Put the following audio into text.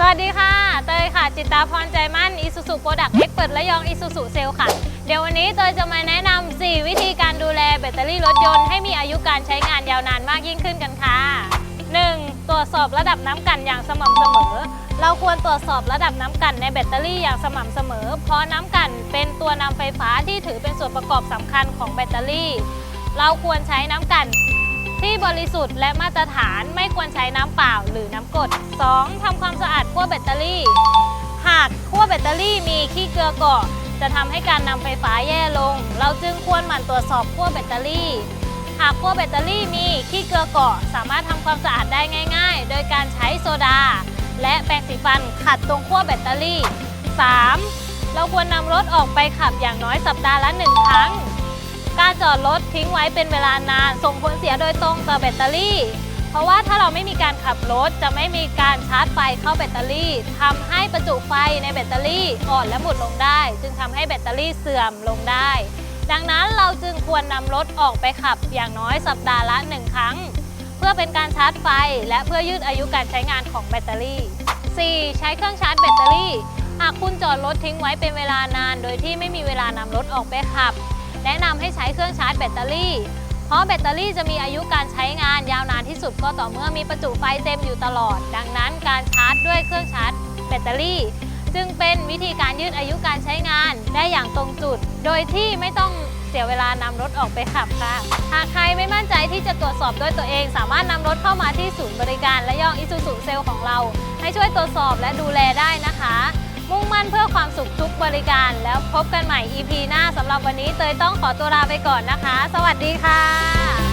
สวัสดีค่ะ เตยค่ะ จิตตาพรใจมั่นอีซูซูโปรดักต์เอ็กเปิดและยองอีซูซูเซลค่ะ เดี๋ยววันนี้เตยจะมาแนะนำ4วิธีการดูแลแบตเตอรี่รถยนต์ให้มีอายุการใช้งานยาวนานมากยิ่งขึ้นกันค่ะ 1. ตรวจสอบระดับน้ำกันอย่างสม่ำเสมอ เราควรตรวจสอบระดับน้ำกันในแบตเตอรี่อย่างสม่ำเสมอ เพราะน้ำกันเป็นตัวนำไฟฟ้าที่ถือเป็นส่วนประกอบสำคัญของแบตเตอรี่ เราควรใช้น้ำกัน ที่บริสุทธิ์และมาตรฐานไม่ควรใช้น้ำเปล่าหรือน้ำกรด 2. ทำความสะอาดขั้วแบตเตอรี่ หากขั้วแบตเตอรี่มีขี้เกลือเกาะจะทำให้การนำไฟฟ้าแย่ลง เราจึงควรหมั่นตรวจสอบขั้วแบตเตอรี่ หากขั้วแบตเตอรี่มีขี้เกลือเกาะสามารถทำความสะอาดได้ง่าย ๆ โดยการใช้โซดา และแปรงสีฟันขัดตรงขั้วแบตเตอรี่ 3. เราควรนำรถออกไปขับอย่างน้อยสัปดาห์ละหนึ่งครั้ง การจอดรถทิ้งไว้เป็นเวลานาน ส่งผลเสียโดยตรงต่อแบตเตอรี่ เพราะว่าถ้าเราไม่มีการขับรถจะไม่มีการชาร์จไฟเข้าแบตเตอรี่ทำให้ประจุไฟในแบตเตอรี่อ่อนและหมดลงได้ จึงทำให้แบตเตอรี่เสื่อมลงได้ ดังนั้นเราจึงควรนำรถออกไปขับอย่างน้อยสัปดาห์ละหนึ่งครั้ง เพื่อเป็นการชาร์จไฟ และเพื่อยืดอายุการใช้งานของแบตเตอรี่ 4. ใช้เครื่องชาร์จแบตเตอรี่หากคุณจอดรถทิ้งไว้เป็นเวลานาน โดยที่ไม่มีเวลานำรถออกไปขับ แนะนำให้ใช้เครื่องชาร์จแบตเตอรี่ เพราะแบตเตอรี่จะมีอายุการใช้งานยาวนานที่สุดก็ต่อเมื่อมีประจุไฟเต็มอยู่ตลอด ดังนั้นการชาร์จด้วยเครื่องชาร์จแบตเตอรี่ จึงเป็นวิธีการยืดอายุการใช้งานได้อย่างตรงจุด โดยที่ไม่ต้องเสียเวลานำรถออกไปขับค่ะ หากใครไม่มั่นใจที่จะตรวจสอบด้วยตัวเอง สามารถนำรถเข้ามาที่ศูนย์บริการและย่องอิซูซูเซลของเรา ให้ช่วยตรวจสอบและดูแลได้นะคะ มุ่งมั่นเพื่อความสุขทุกบริการแล้วพบกันใหม่ EP หน้า หรับวันนี้เตยต้องขอตัวลาไปก่อนนะคะ สวัสดีค่ะ